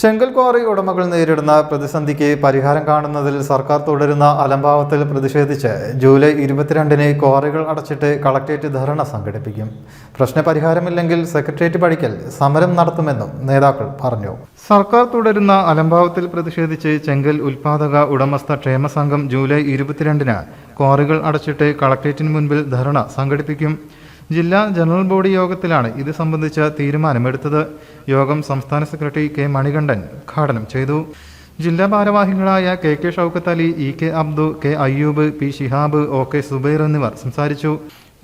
ചെങ്കൽ quarry ഉടമകൾ നേരിടുന്ന പ്രതിസന്ധിക്ക് പരിഹാരം കാണുന്നതിൽ സർക്കാർ തുടരുന്ന അലംഭാവത്തിൽ പ്രതിഷേധിച്ച് ജൂലൈ ഇരുപത്തിരണ്ടിന് ക്വാറികൾ അടച്ചിട്ട് കളക്ടറേറ്റ് ധർണ സംഘടിപ്പിക്കും. പ്രശ്നപരിഹാരമില്ലെങ്കിൽ സെക്രട്ടേറിയറ്റ് പടിക്കൽ സമരം നടത്തുമെന്നും നേതാക്കൾ പറഞ്ഞു. സർക്കാർ തുടരുന്ന അലംഭാവത്തിൽ പ്രതിഷേധിച്ച് ചെങ്കൽ ഉൽപാദക ഉടമസ്ഥ ക്ഷേമ സംഘം ജൂലൈ ഇരുപത്തിരണ്ടിന് ക്വാറികൾ അടച്ചിട്ട് കളക്ടറേറ്റിന് മുൻപിൽ ധർണ സംഘടിപ്പിക്കും. ജില്ലാ ജനറൽ ബോഡി യോഗത്തിലാണ് ഇത് സംബന്ധിച്ച തീരുമാനമെടുത്തത്. യോഗം സംസ്ഥാന സെക്രട്ടറി കെ മണികണ്ഠൻ ഉദ്ഘാടനം ചെയ്തു. ജില്ലാ ഭാരവാഹികളായ K K Shoukath Ali E K Abdu K Ayyub P Shihab O K Subair എന്നിവർ സംസാരിച്ചു.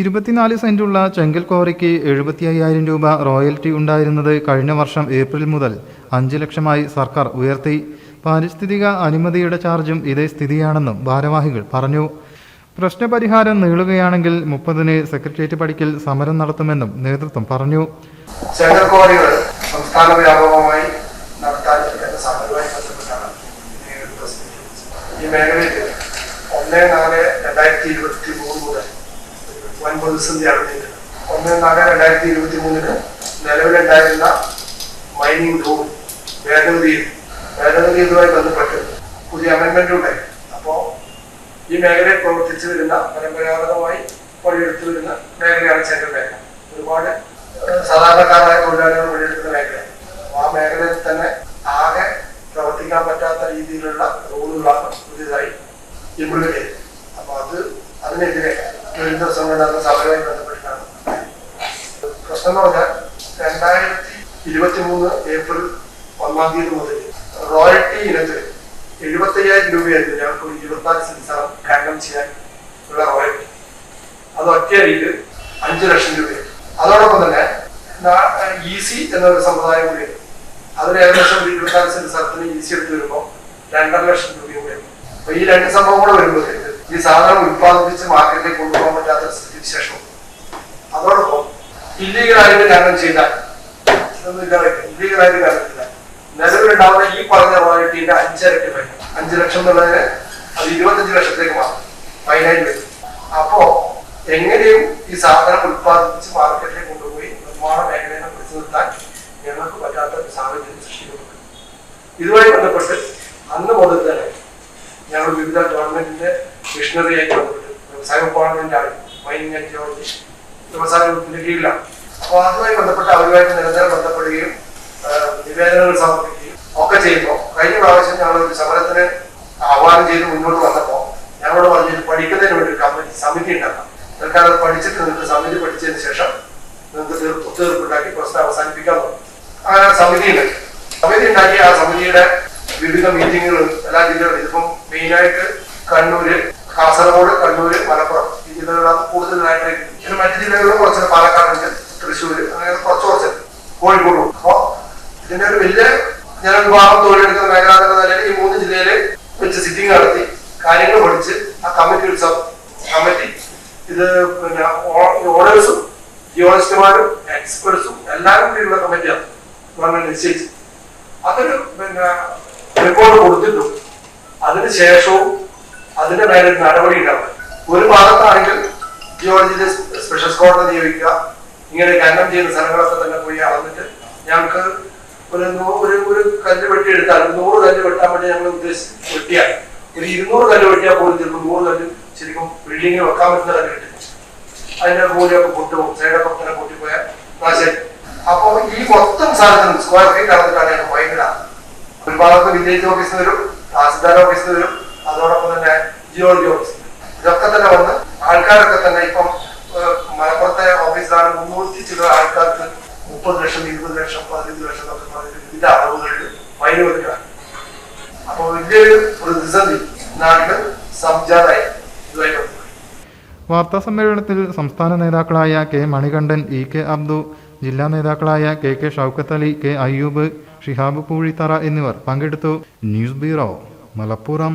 ഇരുപത്തിനാല് സെന്റുള്ള ചെങ്കൽ ക്വാറിക്ക് എഴുപത്തി അയ്യായിരം രൂപ റോയൽറ്റി ഉണ്ടായിരുന്നത് കഴിഞ്ഞ വർഷം ഏപ്രിൽ മുതൽ അഞ്ച് ലക്ഷമായി സർക്കാർ ഉയർത്തി. പാരിസ്ഥിതിക അനുമതിയുടെ ചാർജും ഇതേ സ്ഥിതിയാണെന്നും ഭാരവാഹികൾ പറഞ്ഞു. പ്രശ്നപരിഹാരം നീളുകയാണെങ്കിൽ മുപ്പതിന് സെക്രട്ടേറിയറ്റ് പടിക്കൽ സമരം നടത്തുമെന്നും നേതൃത്വം പറഞ്ഞു. ബന്ധപ്പെട്ടാണ് ഈ മേഖലയിൽ ഒന്ന് നാല് രണ്ടായിരത്തി ഇരുപത്തി മൂന്ന് മുതൽ വൻ നേരിടുന്നത് ഒന്ന് നാല് രണ്ടായിരത്തി ഇരുപത്തി മൂന്നിന് നിലവിലുണ്ടായിരുന്ന മൈനിങ് റൂൾ ഭേദഗതിയിൽ ഭേദഗതിയുമായി ബന്ധപ്പെട്ട് പുതിയ അമെന്റ്മെന്റ് ഉണ്ടായി. ഈ മേഖലയിൽ പ്രവർത്തിച്ചു വരുന്ന പരമ്പരാഗതമായി പണിയെടുത്തു വരുന്ന മേഖലയാണ് ചെങ്കൽ മേഖല. ഒരുപാട് സാധാരണക്കാരായ തൊഴിലാളികൾ പണിയെടുക്കുന്ന മേഖല. ആ മേഖലയിൽ തന്നെ ആകെ പ്രവർത്തിക്കാൻ പറ്റാത്ത രീതിയിലുള്ള റോഡുകളാണ് പുതിയതായി ഇംപ്ലിമെന്റ് ചെയ്തത് അപ്പൊ അത് അതിനെതിരെ ദിവസം നടന്ന സമരവുമായി ബന്ധപ്പെട്ടിട്ടാണ്. പ്രശ്നം എന്ന് പറഞ്ഞാൽ രണ്ടായിരത്തി ഇരുപത്തി മൂന്ന് ഏപ്രിൽ ഒന്നാം തീയതി മുതൽ റോയൽറ്റി ഇനത്തിൽ എഴുപത്തയ്യായിരം രൂപയായിരുന്നു. ഞങ്ങൾക്ക് ഒരു ഇരുപത്തിനാല് സ്ഥലം ഖനനം ചെയ്യാൻ ഉള്ള റോയൽറ്റി അത് ഒറ്റയടിക്ക് അഞ്ചു ലക്ഷം രൂപയാണ് അതോടൊപ്പം തന്നെ ഇ സി എന്നൊരു സമ്പ്രദായം കൂടിയുണ്ട് അതിന് ഏകദേശം ഒരു ഇരുപത്തിനാല് സെൻസാറത്തിന് സി എടുത്ത് വരുമ്പോൾ രണ്ടര ലക്ഷം രൂപ കൂടി അപ്പൊ ഈ രണ്ട് സംഭവം കൂടെ വരുമ്പോഴത്തേക്ക് ഈ സാധനം ഉത്പാദിപ്പിച്ച് മാർക്കറ്റിലേക്ക് കൊണ്ടുപോകാൻ പറ്റാത്ത സ്ഥിതിവിശേഷവും അതോടൊപ്പം ഇല്ലീഗലായിട്ട് ഖനനം ചെയ്താൽ ഇല്ലീഗലായിട്ട് ഖനനം ചെയ്താൽ നിലവിലുണ്ടാവുന്ന ഈ പറഞ്ഞ റോയൽറ്റിന്റെ അഞ്ചരട്ടി ഫൈൻ അഞ്ച് ലക്ഷം എന്നുള്ളതിന് അത് ഇരുപത്തഞ്ച് ലക്ഷത്തേക്ക് മാറും. ഫൈനായിട്ട് വരും അപ്പോ എങ്ങനെയും ഈ സാധനം ഉത്പാദിപ്പിച്ച് മാർക്കറ്റിലേക്ക് കൊണ്ടുപോയി നിർമ്മാണ മേഖലയെ പിടിച്ചു നിർത്താൻ ഞങ്ങൾക്ക് പറ്റാത്ത ഒരു സാഹചര്യം സൃഷ്ടിക്കുന്നുണ്ട് ഇതുമായി ബന്ധപ്പെട്ട് അന്ന് മുതൽ തന്നെ ഞങ്ങൾ വിവിധ ഗവൺമെന്റിന്റെ മിഷണറിയായി ബന്ധപ്പെട്ട് വ്യവസായ ആണ് മൈനിങ് ആൻഡ് ജിയോളജി വ്യവസായ വകുപ്പിന്റെ കീഴിലാണ്. അപ്പോൾ അതുമായി ബന്ധപ്പെട്ട് അവരുമായിട്ട് നിരന്തരം ബന്ധപ്പെടുകയും നിവേദനങ്ങൾ സമർപ്പിക്കുകയും ഒക്കെ ചെയ്യുമ്പോൾ കഴിഞ്ഞ പ്രാവശ്യം ഞങ്ങൾ ഒരു സമരത്തിന് ആഹ്വാനം ചെയ്ത് മുന്നോട്ട് വന്നപ്പോൾ ഞങ്ങളോട് പറഞ്ഞത് പഠിക്കുന്നതിന് വേണ്ടി ഒരു കമ്മിറ്റി സമിതി ഉണ്ടാക്കാം. അത് പഠിച്ചിട്ട് നിങ്ങൾക്ക് സമിതി പഠിച്ചതിന് ശേഷം നിങ്ങൾക്ക് തീർപ്പ് ഒത്തുതീർപ്പുണ്ടാക്കി പ്രശ്നം അവസാനിപ്പിക്കാൻ അങ്ങനെ ആ സമിതി ഉണ്ടാക്കി. സമിതി ഉണ്ടാക്കി ആ സമിതിയുടെ വിവിധ മീറ്റിങ്ങുകൾ എല്ലാ ജില്ലകളും ഇതിപ്പം മെയിനായിട്ട് കണ്ണൂര് കാസർഗോഡ് കണ്ണൂര് മലപ്പുറം ഈ ജില്ലകളാണ് കൂടുതലായിട്ട് പിന്നെ മറ്റു ജില്ലകളിലും കുറച്ച് പാലക്കാടുണ്ട് തൃശ്ശൂര് അങ്ങനെ കുറച്ച് കുറച്ച് കോഴിക്കോട്. അപ്പോൾ ഇതിന്റെ ഒരു വലിയ ജനവിഭാഗം തൊഴിലെടുക്കുന്ന മേഖല എന്ന നിലയിൽ ഈ മൂന്ന് ജില്ലയിൽ വെച്ച് സിറ്റിംഗ് നടത്തി കാര്യങ്ങൾ പഠിച്ച് ആ കമ്മിറ്റി ഉത്സവം കമ്മിറ്റി ഇത് പിന്നെ ഓണേഴ്സും ജിയോളജിസ്റ്റുമാരും എക്സ്പെർട്സും എല്ലാവരും കൂടിയുള്ള കമ്മിറ്റിയാണ് ഗവൺമെന്റ് നിശ്ചയിച്ചു അതൊരു പിന്നെ റിപ്പോർട്ട് കൊടുത്തിട്ടും അതിനുശേഷവും അതിന്റെ മേലെ നടപടി ഉണ്ടാവും ഒരു ഭാഗത്താണെങ്കിൽ ജിയോളജിയിലെ സ്പെഷ്യൽ സ്ക്വാഡിനെ നിയോഗിക്കുക. ഇങ്ങനെ ഖനനം ചെയ്യുന്ന സ്ഥലങ്ങളൊക്കെ തന്നെ പോയി അളന്നിട്ട് ഞങ്ങൾക്ക് ഒരു ഒരു ഒരു കല്ല് വെട്ടി എടുത്താൽ നൂറ് കല്ല് വെട്ടാൻ വേണ്ടി ഞങ്ങൾ ഉദ്ദേശിച്ച് വെട്ടിയാൽ ഒരു ഇരുന്നൂറ് കല്ല് വെട്ടിയാൽ പോലും ചിലപ്പോൾ നൂറ് കല്ല് ശരിക്കും ബിൽഡിങ്ങിൽ വെക്കാൻ പറ്റുന്ന കല്ല് കിട്ടും. അതിന്റെ മൂലയൊക്കെ പൊട്ടുപോകും. സൈഡൊക്കെ തന്നെ പൊട്ടിപ്പോയാൽ നാശം. അപ്പൊ ഈ മൊത്തം സാധനത്തിനും സ്ക്വയർ ഫീറ്റ് അളന്നിട്ടാണ് ഞങ്ങൾ ഭയങ്കര ഒരു വില്ലേജ് ഓഫീസിൽ വരും തഹസിൽദാർ ഓഫീസിൽ വരും അതോടൊപ്പം തന്നെ ജിയോളജി ഓഫീസിൽ ഇതൊക്കെ തന്നെ വന്ന് ആൾക്കാരൊക്കെ തന്നെ ഇപ്പം മലപ്പുറത്തെ ഓഫീസിലാണ് മുന്നൂറ്റി ചില ആൾക്കാർക്ക് മുപ്പത് ലക്ഷം ഇരുപത് ലക്ഷം പതിനഞ്ച് ലക്ഷം എന്നൊക്കെ പറഞ്ഞിട്ട് വിവിധ അളവുകളിൽ ഫൈൻ കൊടുക്കുകയാണ് അപ്പൊ വലിയൊരു പ്രതിസന്ധി നാട്ടിൽ സംജാതായി ഇതുമായി വാർത്താ സമ്മേളനത്തിൽ സംസ്ഥാന നേതാക്കളായ K Manikandan E K Abdu ജില്ലാ നേതാക്കളായ K K Shoukath Ali K Ayyub Shihab Poozhithara എന്നിവർ പങ്കെടുത്തു. News bureau Malappuram.